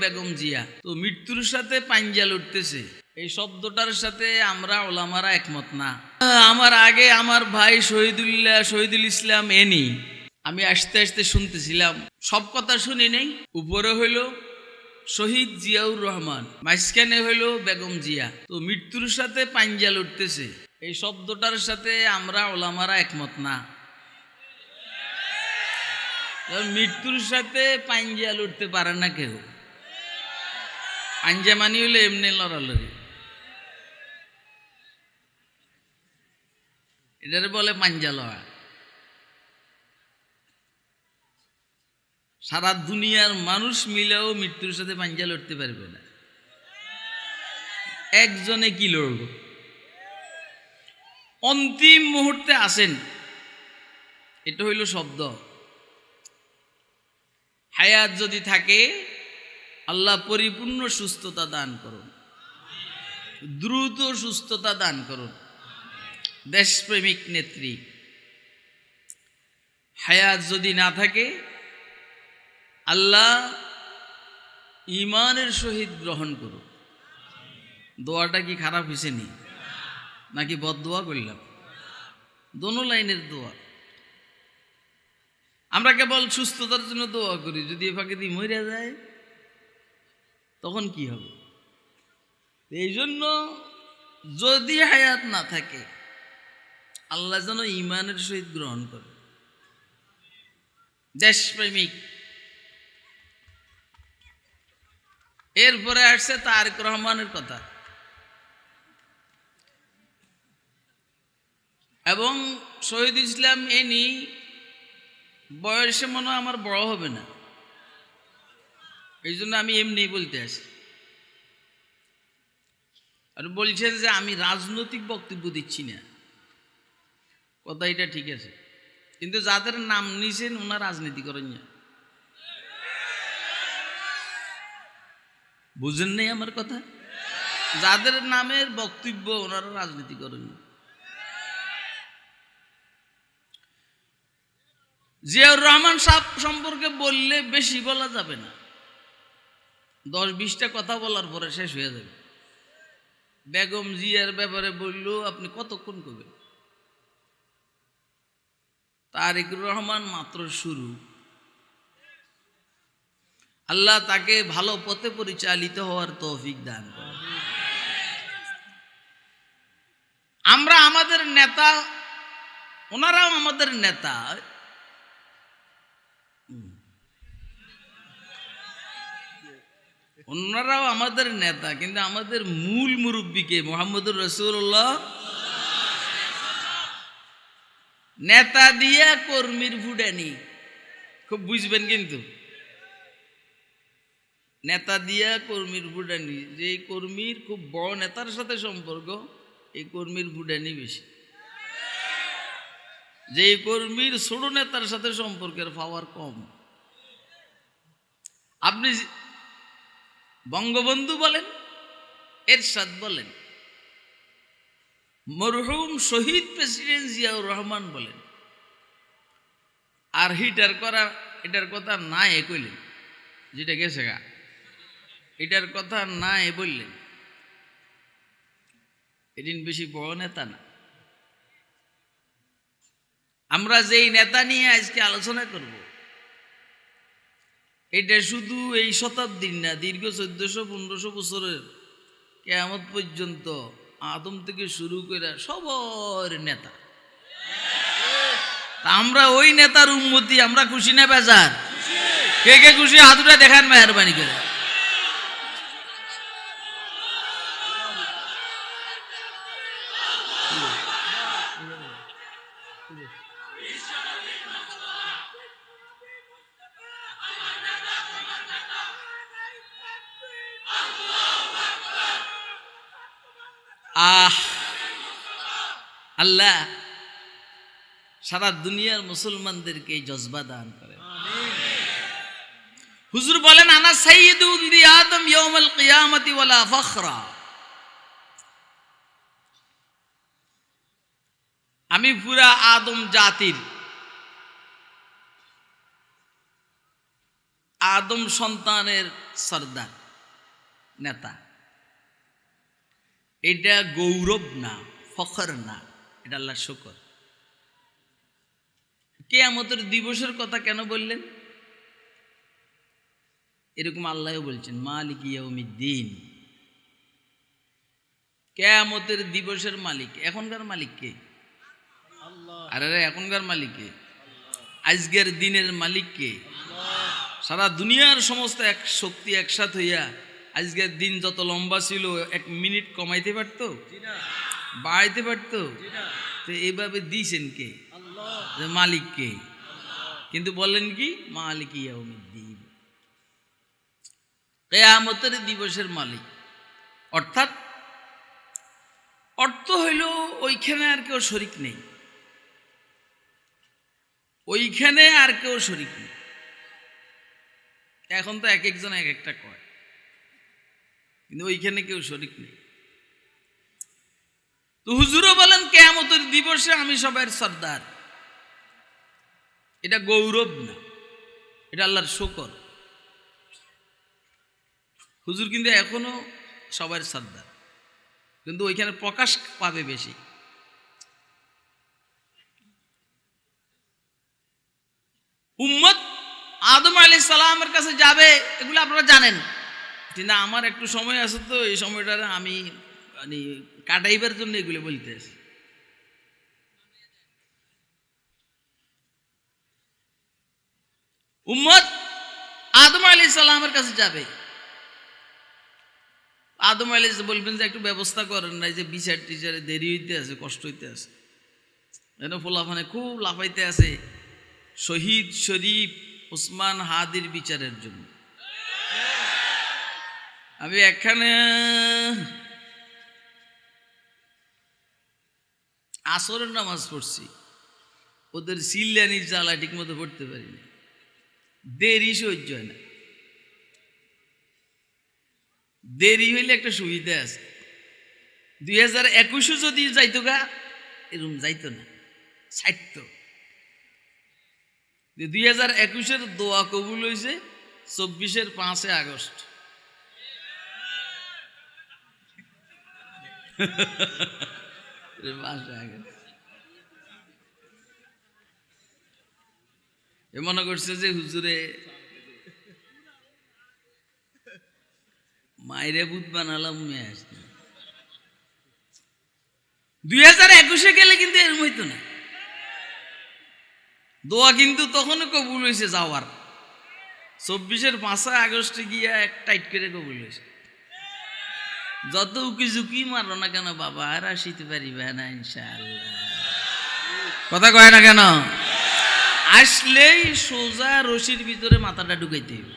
বেগম জিয়া। তো মৃত্যুর সাথে পাঞ্জাল উঠতেছে। এই শব্দটার সাথে আমরা ওলামারা একমত না। আমার আগে আমার ভাই শহীদুল্লাহ, শহীদুল ইসলাম এনি। আমি আস্তে আস্তে শুনতেছিলাম। সব কথা শুনি নেই। উপরে হইল শহীদ জিয়াউর রহমান। মাঝখানে হইল বেগম জিয়া। তো মৃত্যুর সাথে পাঞ্জাল উঠতেছে। এই শব্দটার সাথে আমরা ওলামারা একমত না। মৃত্যুর সাথে পাঞ্জাল উঠতে পারে না কেউ। পাঞ্জা মানি হলে এমনি লড়ালড়ি এটারে বলে পাঞ্জা লড়া। সারা দুনিয়ার মানুষ মিলেও মৃত্যুর সাথে পাঞ্জা লড়তে পারবে না। একজনে কি লড়ব? অন্তিম মুহূর্তে আসেন। এটা হইল শব্দ। হায়াত যদি থাকে আল্লাহ পরিপূর্ণ সুস্থতা দান করুন। দ্রুত সুস্থতা দান করুন। দেশপ্রেমিক নেত্রী, হায়াত যদি না থাকে, আল্লাহ ইমানের সহিত গ্রহণ করুন দোয়াটা কি খারাপ হয়েছে নি? নাকি বদোয়া করলাম? দোনো লাইনের দোয়া। আমরা কেবল সুস্থতার জন্য দোয়া করি, যদি এ ফাঁকে দিয়ে মরে যায়। তখন কি হবে? এই জন্য যদি হায়াত না থাকে, আল্লাহ যেন ইমানের সহিত গ্রহণ করে। দেশপ্রেমিক। এরপরে আসছে তারেক রহমানের কথা। এবং শহীদ ইসলাম এনি বয়সে মনে আমার বড় হবে না। এই জন্য আমি এমনি বলতে আসি। আর বলছেন যে আমি রাজনৈতিক বক্তব্য দিচ্ছি না। কথা এটা ঠিক আছে। কিন্তু যাদের নাম নিছেন, ওনার রাজনীতি করেন না। বুঝেন নেই আমার কথা? যাদের নামের বক্তব্য, ওনারা রাজনীতি করেন জিয়াউর রহমান সাহেব সম্পর্কে বললে বেশি বলা যাবে না। দশ বিশটা কথা বলার পরে শেষ হয়ে যাবে। বেগম জিয়ার ব্যাপারে বললেও আপনি কতক্ষণ করবেন? তারেকুর রহমান মাত্র শুরু। আল্লাহ তাকে ভালো পথে পরিচালিত হওয়ার তৌফিক দান করে আমরা আমাদের নেতা, ওনারাও আমাদের নেতা। ওনারাও আমাদের নেতা, কিন্তু আমাদের মূল মুরব্বীকে মোহাম্মদুর রসুল্লাহ নেতা দিয়ে কর্মীর ফুডানি খুব বুঝবেন কিন্তু। নেতা দিয়া কর্মীর ফুডানি যে কর্মীর খুব বড় নেতার সাথে সম্পর্ক, এই কর্মীর ফুডানি বেশি। যে কর্মীর ছোট নেতার সাথে সম্পর্কের পাওয়ার কম। আপনি বঙ্গবন্ধু বলেন, এরশাদ বলেন, মরহুম শহীদ প্রেসিডেন্ট জিয়াউর রহমান বলেন, আর হিটার করা এটার কথা না এ কইলেন, যেটা গেছে গা এটার কথা না এ বললেন। এদিন বেশি বড় নেতা না। আমরা যেই নেতা নিয়ে আজকে আলোচনা করব এটা শুধু এই শতাব্দীর না, দীর্ঘ চোদ্দশো, পনেরোশো বছরের কেয়ামত পর্যন্ত আদম থেকে শুরু করে সবার নেতা। আমরা ওই নেতার উন্মতি, আমরা খুশি না বেজার? কে কে খুশি? হাতুটা দেখান মেহরবানি করে। আহ, আল্লাহ সারা দুনিয়ার মুসলমানদেরকে এই জজবা দান করেন। হুজুর বলেন, আনা সাইয়্যিদু উলদি আদম ইয়াউমাল কিয়ামতি ওয়ালা ফখরা। আমি পুরা আদম জাতির, আদম সন্তানের সর্দার, নেতা। এটা গৌরব না ফখর না এটা আল্লাহ শুকর। কেয়ামতের দিবসের কথা কেন বললেন? এরকম আল্লাহও বলছেন মালিক ইয়াউমিদ্দিন। কেয়ামতের দিবসের মালিক এখনকার মালিক কে? আরে রে এখনকার মালিক কে? আজকের দিনের মালিক কে? সারা দুনিয়ার সমস্ত এক শক্তি একসাথ হইয়া আজকের দিন যত লম্বা ছিল এক মিনিট কমাইতে পারতো? বাড়াইতে পারতো? তো এইভাবে দিয়েছেন কে? যে মালিক কে? কিন্তু বললেন কি? মালিক ইয়াউমিদ্দিন। কেয়ামতের দিবসের মালিক। অর্থাৎ অর্থ হইল ওইখানে আর কেউ শরিক নেই। ওইখানে আর কেউ শরিক নেই। এখন তো এক একজন এক একটা কয়। কিন্তু ওইখানে কেউ শরিক নেই। তো হুজুরও বলেন, কেয়ামতের দিবসে আমি সবার সর্দার। এটা গৌরব না, এটা আল্লাহর শকর। হুজুর কিন্তু এখনও সবার সর্দার, কিন্তু ওইখানে প্রকাশ পাবে বেশি। উম্মত আদম আলী সালামের কাছে যাবে, এগুলো আপনারা জানেন। কিন্তু আমার একটু সময় আছে তো, এই সময়টা আমি মানে কাটাইবার জন্য এগুলো বলতে আছি উম্মত, আদম আলী সালামের কাছে যাবে। আদম আলী বলবেন যে, একটু ব্যবস্থা করেন না যে, বিচার টিচারে দেরি হইতে আছে, কষ্ট হইতে আছে। যেন ফোলাফানে খুব লাফাইতে আছে, শহীদ শরীফ উসমান হাদির বিচারের জন্য। আমি এখানে আসরের নামাজ পড়ছি। ওদের সিল্লানির জ্বালা ঠিক মতো পড়তে পারিনি। দেরি সহ্য হয় না। দেরি হইলে একটা সুবিধা আছে। দুই হাজার একুশে যদি যাইতো গা এরকম যাইতো না ছাড়তো দুই হাজার একুশের দোয়া কবুল হয়েছে চব্বিশের পাঁচে আগস্ট পাঁচে আগস্ট এ মনে করছে যে হুজুরে মায়েরে বুধ বানালাম মেয়ে আসছে দুই হাজার একুশে গেলে কিন্তু এরম হইতো না। দোয়া কিন্তু তখনও কবুল হয়েছে যাওয়ার। চব্বিশের পাঁচই আগস্টে গিয়া এক টাইট করে কবুল হয়েছে যত উকি ঝুঁকি মারো না কেন বাবা, আর আসিতে পারিবে না ইনশাআল্লাহ। কথা কয় না কেন? আসলেই সোজা রশির ভিতরে মাথাটা ঢুকাইতে হইবে।